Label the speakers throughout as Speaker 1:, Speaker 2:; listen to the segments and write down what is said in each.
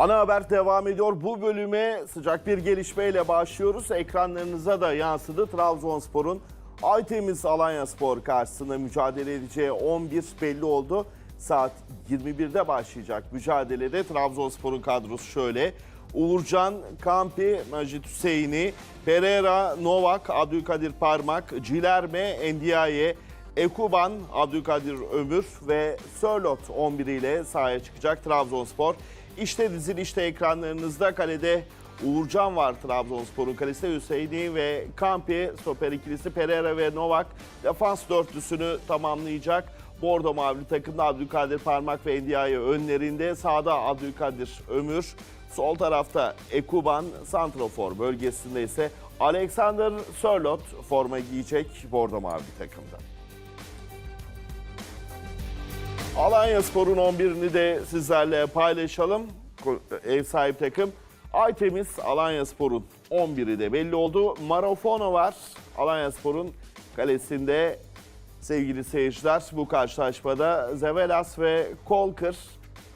Speaker 1: Ana haber devam ediyor. Bu bölüme sıcak bir gelişmeyle başlıyoruz. Ekranlarınıza da yansıdı. Trabzonspor'un Aytemiz Alanya Spor karşısında mücadele edeceği 11 belli oldu. Saat 21'de başlayacak mücadelede Trabzonspor'un kadrosu şöyle. Uğurcan, Kampi, Majid Hüseyin'i, Pereira, Novak, Abdülkadir Parmak, Cilerme, Ndiaye, Ekuban, Abdülkadir Ömür ve Sörlot 11 ile sahaya çıkacak Trabzonspor. İşte dizilişte ekranlarınızda kalede Uğurcan var Trabzonspor'un kalesinde Hüseyin'i ve Kampi, stoper ikilisi Pereira ve Novak defans dörtlüsünü tamamlayacak. Bordo mavili takımda Abdülkadir Parmak ve Ndiaye önlerinde. Sağda Abdülkadir Ömür. Sol tarafta Ekuban, Santrofor bölgesinde ise Alexander Sörlot forma giyecek Bordo mavili takımda. Alanya Spor'un 11'ini de sizlerle paylaşalım. Ev sahibi takım Aytemiz Alanya Spor'un 11'i de belli oldu. Marafono var Alanya Spor'un kalesinde sevgili seyirciler. Bu karşılaşmada Zevelas ve Kolkır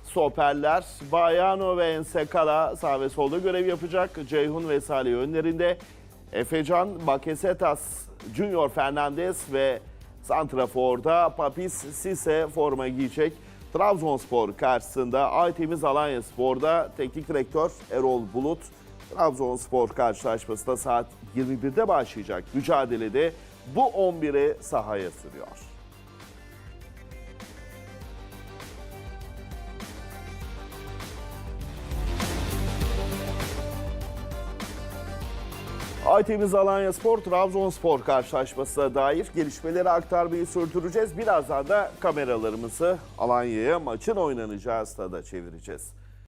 Speaker 1: stoperler Bayano ve Ensekala sağ ve solda görev yapacak. Ceyhun ve Salih önlerinde. Efecan, Bakesetas, Junior Fernandez ve Santrafor'da Papis Sise forma giyecek. Trabzonspor karşısında Aytemiz Alanya Spor'da teknik direktör Erol Bulut. Trabzonspor karşılaşmasında saat 21'de başlayacak mücadelede bu 11'i sahaya sürüyor. Aytemiz Alanya Spor, Trabzonspor karşılaşmasına dair gelişmeleri aktarmayı sürdüreceğiz. Birazdan da kameralarımızı Alanya'ya maçın oynanacağı stada çevireceğiz.